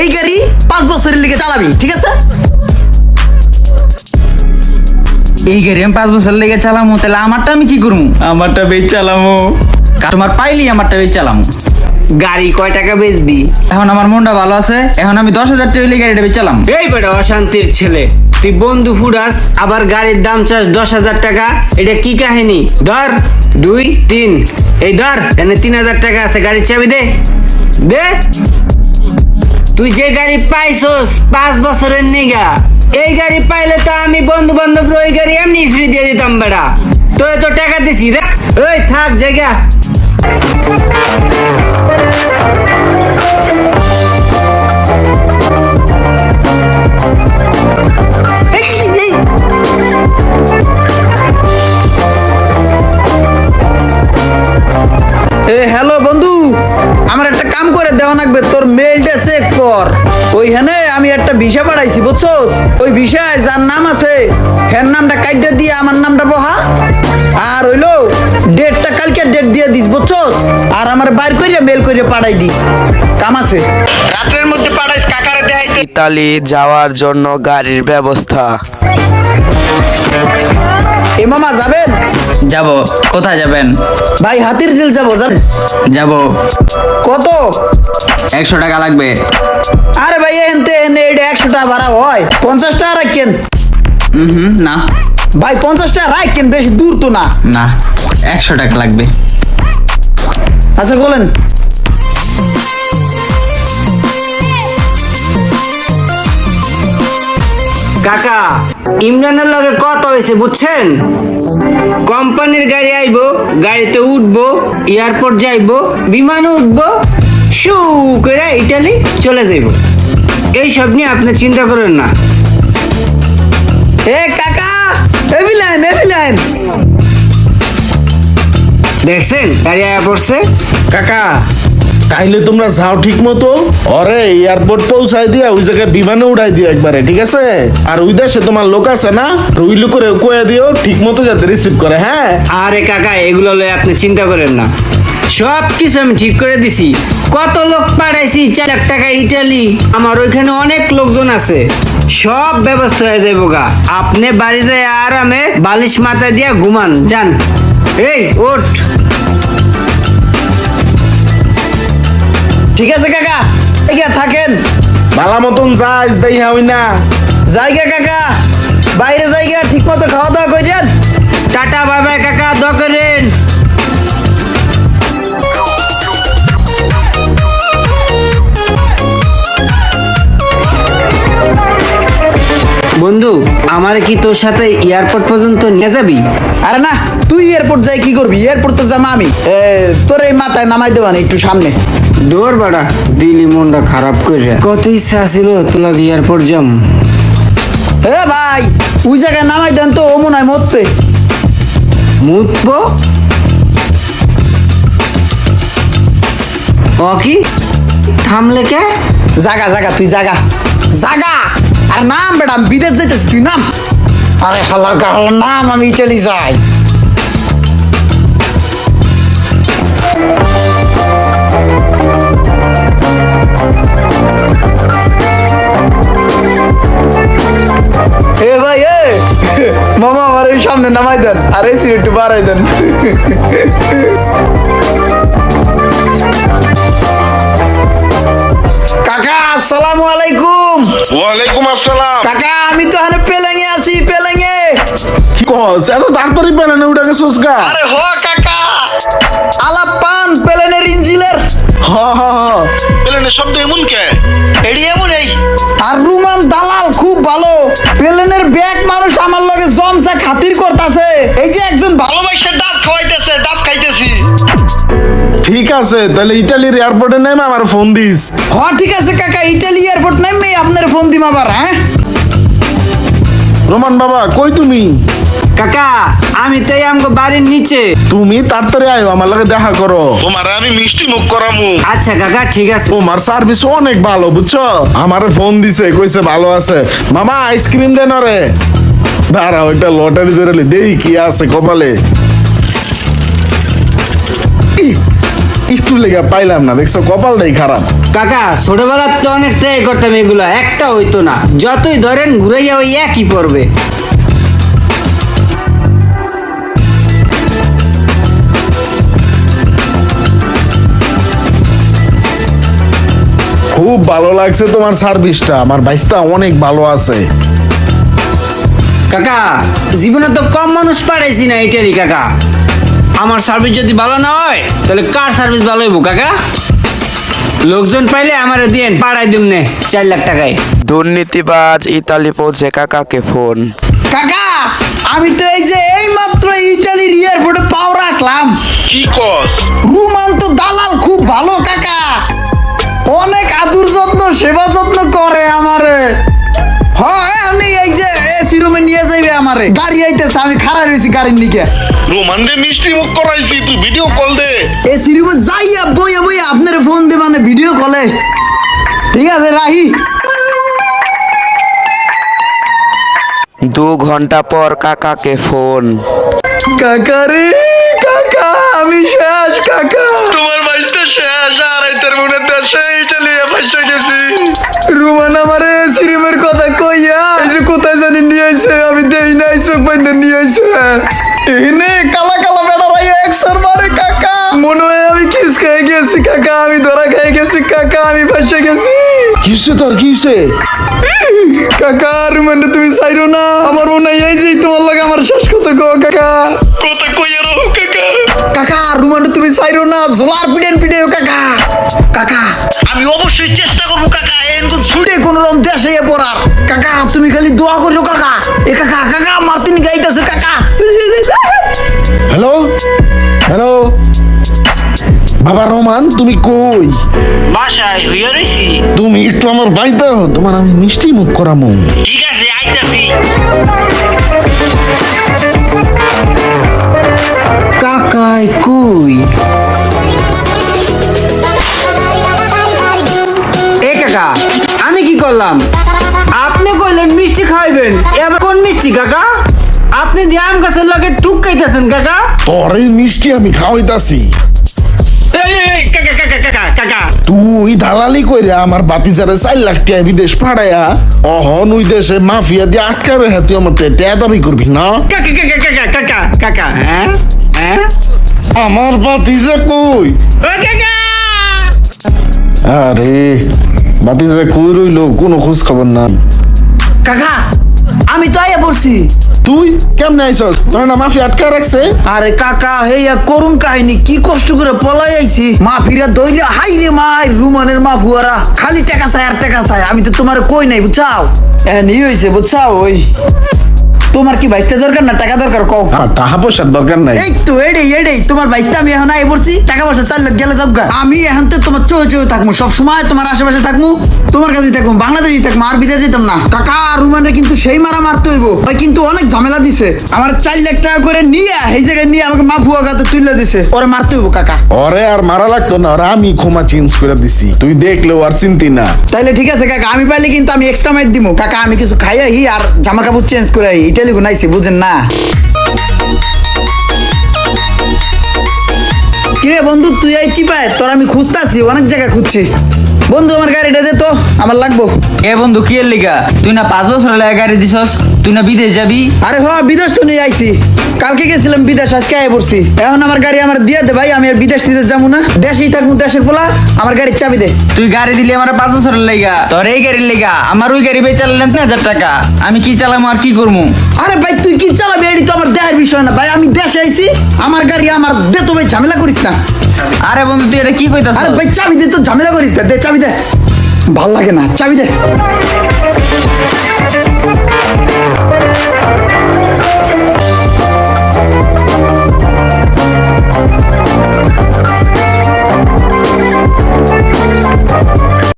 এই গাড়ি পাঁচ বছরের লিগে চালাবি ঠিক আছে? এই গাড়ি আমি পাঁচ বছর লেগে চালামো তাহলে আমারটা আমি কি করব আমারটা বেচ চালামো। কাস্টমার পাইলি আমারটা বেচ চালামো। গাড়ি কয় টাকা বেচবি? এখন আমার মনটা ভালো আছে এখন আমি দশ হাজার টাকা গাড়িটা বেচ চালাম। এই বেটা অশান্তির ছেলে তুই বন্ধু ফুডাস আবার গাড়ির দাম চাস দশ হাজার টাকা এটা কি কাহিনী? ধর দুই তিন এই ধর এনে তিন হাজার টাকা আছে গাড়ির চাবি দে। দে। তুই যে গাড়ি পাইছস, পাঁচ বছরের নিগা। এই গাড়ি পাইলে তো আমি বন্ধু বান্ধব ওই গাড়ি এমনি ফ্রি দিয়ে দিতাম বেড়া। তো তো টাকা দিছি রাখ ওই থাক, জায়গা। হ্যালো বন্ধু, আমার একটা কাম করে দেওয়া লাগবে, তোর মেলটা ভিসা পাঠাইছি বুঝছস? ওই ভিসায় যার নাম আছে হ্যার নামটা কাইটে দিয়ে আমার নামটা বহা। আর হইল ডেটটা কালকে ডেট দিয়ে দিস বুঝছস? আর আমার বাইর করে মেল করে পাঠাই দিস। কাম আছে। রাত্রের মধ্যে পাঠাইস কাকারে দেখাইতে। ইতালি যাওয়ার জন্য গাড়ির ব্যবস্থা। এ মামা যাবেন? যাব। কোথায় যাবেন? ভাই হাতির ঝিল যাব যাবেন? যাব। কত? একশো টাকা লাগবে। আরে ভাই এনতে এনে এটা একশো টাকা ভাড়া হয়। পঞ্চাশ টাকা রাখেন। হুম হুম না। ভাই পঞ্চাশ টাকা রাখেন বেশি দূর তো না। না একশো টাকা লাগবে। আচ্ছা বলেন। কাকা ইমরানের লগে কত হয়েছে বুঝছেন? কোম্পানির গাড়ি আইবো গাড়িতে উঠবো এয়ারপোর্ট যাইবো বিমানে উঠবো শু করে ইটালি চলে যাইবো। এইসব নিয়ে আপনি চিন্তা করেন না। এ কাকা এভিলাইন এভিলাইন দেখছেন গাড়ি আয়া পড়ছে। কাকা তাইলে তোমরা যাও ঠিক মতো। অরে এয়ারপোর্ট পৌঁছাই দিয়া ওই জায়গায় বিমানে উড়াই দিও একবারে ঠিক আছে? আর ওই দেশে তোমার লোক আছে না ওই লোকের কয়ে দিও ঠিক মতো যাতে রিসিভ করে হ্যাঁ? আরে কাকা এগুলো লয়ে আপনি চিন্তা করেন না। সব কিছু আমি ঠিক করে দিছি। কত লোক পাঠাইছি চার লাখ টাকা ইটালি। আমার ওইখানে অনেক লোকজন আছে। সব ব্যবস্থা হয়ে যাইব গা। আপনি বাড়ি যায় আরামে বালিশ মাথায় দিয়া ঘুমান। যান। এই ওঠ। ঠিক আছে কাকা। এগিয়ে থাকেন। ভালা মতন যাইস দেই হই না। জায়গা কাকা। বাইরে জায়গা ঠিক মতো খাওয়া দাওয়া করেন টাটা বাই বাই কাকা। দোয়া বন্ধু আমার কি তোর সাথে এয়ারপোর্ট পর্যন্ত নিয়ে যাবি? আরে না তুই এয়ারপোর্ট যাই কি করবি? এয়ারপোর্ট তো যামা আমি। এ, তোর এই মাথায় নামাই দেওয়া একটু সামনে। দৌড় বাড়া দিলি মনটা খারাপ করে কত ইচ্ছা ছিল তোলা এয়ারপোর্ট যাম। এ ভাই ওই জায়গায় নামাই দেন তো ও মনে হয় মুতব ও কি? থামলে কে? জাগা জাগা তুই জাগা। জাগা! আর নাম বেটা বিদেশ যাইতেছি তুই নাম? আরে হালার গালার নাম আমি ইটালি যাই। এ ভাই এ! মামা আমার সামনে নামাই দেন আর এই সিট বাড়াই দেন। আসসালামু আলাইকুম। ওয়ালাইকুম আসসালাম। কাকা আমি তো হানে পেলেঙ্গে আছি পেলেঙ্গে কি কস? এত তাড়াতাড়ি পেলেন উঠে গেছিস গা আরে হ কাকা। আলাপ পান পেলেনের ইঞ্জিলের। হ হ হ। পেলেনের শব্দ এমন কে? এডি এমন এই। আর রুমান দালাল খুব ভালো। পেলেনের ব্যাগ মানুষ আমার লগে জমসা খাতির করতাছে। এই যে একজন ভালোবাসা ডাব খাওয়াইতেছে ডাব খাইতেছি। ঠিক আছে তাহলে ইটালির এয়ারপোর্টে নেমে আমার ফোন দিস। হ ঠিক আছে কাকা ইটালি এয়ারপোর্ট নামে আপনার ফোন দিম আবার হ্যাঁ? রোমান বাবা কই তুমি? কাকা আমি তো এই আমগো বাড়ির নিচে। তুমি তাড়াতাড়ি আয়ো আমার লাগে দেখা করো। তোমার আমি মিষ্টি মুখ করামু। আচ্ছা কাকা ঠিক আছে। তোমার সার্ভিস অনেক ভালো বুঝছ? আমার ফোন দিছে কইছে ভালো আছে। মামা আইসক্রিম দেন রে দাঁড়া ওইটা লটারি ধরে দেই কি আছে কপালে। একটু লেগে পাইলাম না দেখছ? কপালটাই খারাপ। কাকা ছোটবেলার তো অনেক ট্রাই করতাম এগুলো একটা হইতো না। যতই ধরেন ঘুরাইয়া ওই একই পড়বে। খুব ভালো লাগছে তোমার সার্ভিসটা আমার বাইসটা অনেক ভালো আছে। কাকা জীবনে তো কম মানুষ পাঠাইছি না এটারই কাকা। আমার সার্ভিস যদি ভালো না হয় তাহলে কার সার্ভিস ভালো হইব কাকা? লোকজন পাইলে আমারে দিন পাড়াই দিম নে চার লাখ টাকায়। দুর্নীতিবাজ ইতালি পৌঁছে কাকাকে ফোন? কাকা আমি তো এই যে এই মাত্র ইটালির এয়ারপোর্টে পাও রাখলাম। কি কস? রুমান তো দালাল খুব ভালো কাকা। অনেক আদুর যত্ন সেবা যত্ন করে। আমারে। গাড়ি আইতেছে আমি খাড়া রয়েছি গাড়ির নিকে মিষ্টি মুখ করাইছি তুই ভিডিও কল দে। রুমে যাইয়া বইয়া বইয়া আপনার ফোন দে মানে ভিডিও কলে ঠিক আছে রাহি। দু ঘণ্টা পর কাকাকে ফোন কাকা রে কাকা আমি শেষ কাকা। তোমার বাইশটা শেষ আর এটার মনে দেশে বাইন্দে এনে কালা কালা বেড়া রাইয়া একসার মারে কাকা। মনে হয় আমি কিস খেয়ে গেছি কাকা আমি ধরা খেয়ে গেছি কাকা আমি ফাঁসে গেছি। কিসে তোর? কিসে কাকা রুমেন্ডে তুমি চাইরো না আমার মনে হয় এই যে তোমার লাগে আমার শেষ কথা কো কাকা। কথা কইয়া রো কাকা। কাকা রুমানটা তুমি চাইরো না জোলার পিডেন পিডে কাকা। কাকা আমি অবশ্যই চেষ্টা করব কাকা এরকম ছুটে কোন রকম দেশে এ পড়ার। কাকা তুমি খালি দোয়া করো কাকা। এ কাকা কাকা মার্তিন গাইতেছে কাকা। হ্যালো? হ্যালো? বাবা রোমান তুমি কই? বাসায় হইয়া রইছি। তুমি একটু আমার বাইতে তোমার আমি মিষ্টি মুখ করামু। ঠিক আছে করলাম আপনি কইলেন মিষ্টি খাইবেন। এবার কোন মিষ্টি কাকা? আপনি দিয়ে আম গাছের লগে টুক খাইতেছেন কাকা? তোর এই মিষ্টি আমি খাওয়াইতাছি। এই, এই, এই, কাকা কাকা কাকা কাকা। তুই দালালি কইরা আমার বাতিজারে চার লাখ টাকা বিদেশ পাঠাইয়া অহন ওই দেশে মাফিয়া দিয়ে আটকা রেখে তুই আমার দাবি করবি না? কাকা কাকা কাকা কাকা কাকা হ্যাঁ হ্যাঁ। আমার বাতিজা কই? আরে বাতিজা কই রইল কোনো খোঁজ খবর না কাকা আমি তো আইয়া পড়ছি। তুই কেমনে আইছস? তোর না মাফি আটকা রাখছে? আরে কাকা হেয়া করুন কাহিনী কি কষ্ট করে পলাই আইছি। মাফিরা দইলে হাই রে মাই রুমানের মা বুয়ারা খালি টাকা চাই আর টাকা চাই আমি তো তোমার কই নাই বুঝছাও? এ নি হইছে বুঝছাও ওই। তোমার কি বাইসতে দরকার না টাকা দরকার? কও। আর টাকা পয়সার দরকার নাই। এই তো এডেই এডেই তোমার বাইসতে আমি এখন আই পড়ছি টাকা পয়সা চার লাখ গেলে যাবগা। আমি এখন তো তোমার চোখে চোখে থাকব সব সময় তোমার আশেপাশে থাকব তোমার কাছে থাকব বাংলাদেশে থাকব আর বিদেশে যেতাম না। কাকা রুমানে কিন্তু সেই মারা মারতে হইব। ভাই কিন্তু অনেক ঝামেলা দিছে। আমার চার লাখ টাকা করে নিয়ে এই জায়গায় নিয়ে আমাকে মা ভুয়া গাতে তুলে দিছে। ওরে মারতে হইব কাকা। ওরে আর মারা লাগতো না ওরা আমি ক্ষমা চেঞ্জ করে দিছি। তুই দেখলেও আর চিন্তি না। তাইলে ঠিক আছে কাকা আমি পাইলে কিন্তু আমি এক্সট্রা মাইট দিব কাকা আমি কিছু খাই আর জামা কাপড় চেঞ্জ করে আহি ইটালি গুনাইছি বুঝেন না। কিরে বন্ধু তুই এই চিপায় তোর আমি খুঁজতাছি অনেক জায়গায় খুঁজছি। বন্ধু আমার গাড়িটা দে তো আমার লাগবো। এ বন্ধু কি এর লিগা? তুই না পাঁচ বছর লাগে গাড়ি দিছস তুই না বিদেশ যাবি? আরে হ বিদেশ তো নিয়ে আইছি। কালকে গেছিলাম বিদেশ আজকে আয় পড়ছি। এখন আমার গাড়ি আমার দিয়ে দে ভাই আমি আর বিদেশ দিতে যাব না। দেশেই থাকব দেশের পোলা আমার গাড়ির চাবি দে। তুই গাড়ি দিলি আমার পাঁচ বছরের লেগা। তোর এই গাড়ির লেগা আমার ওই গাড়ি বেয়ে চালালাম তিন হাজার টাকা। আমি কি চালাম আর কি করব আরে ভাই তুই কি চালাবি? এটি তো আমার দেহের বিষয় না। ভাই আমি দেশে আইছি আমার গাড়ি আমার দে তো ভাই ঝামেলা করিস না। আরে বন্ধু তুই এটা কি কইতাছ আরে ভাই চাবি দে তো ঝামেলা করিস না। দে চাবি দে। ভালো লাগে না চাবি দে।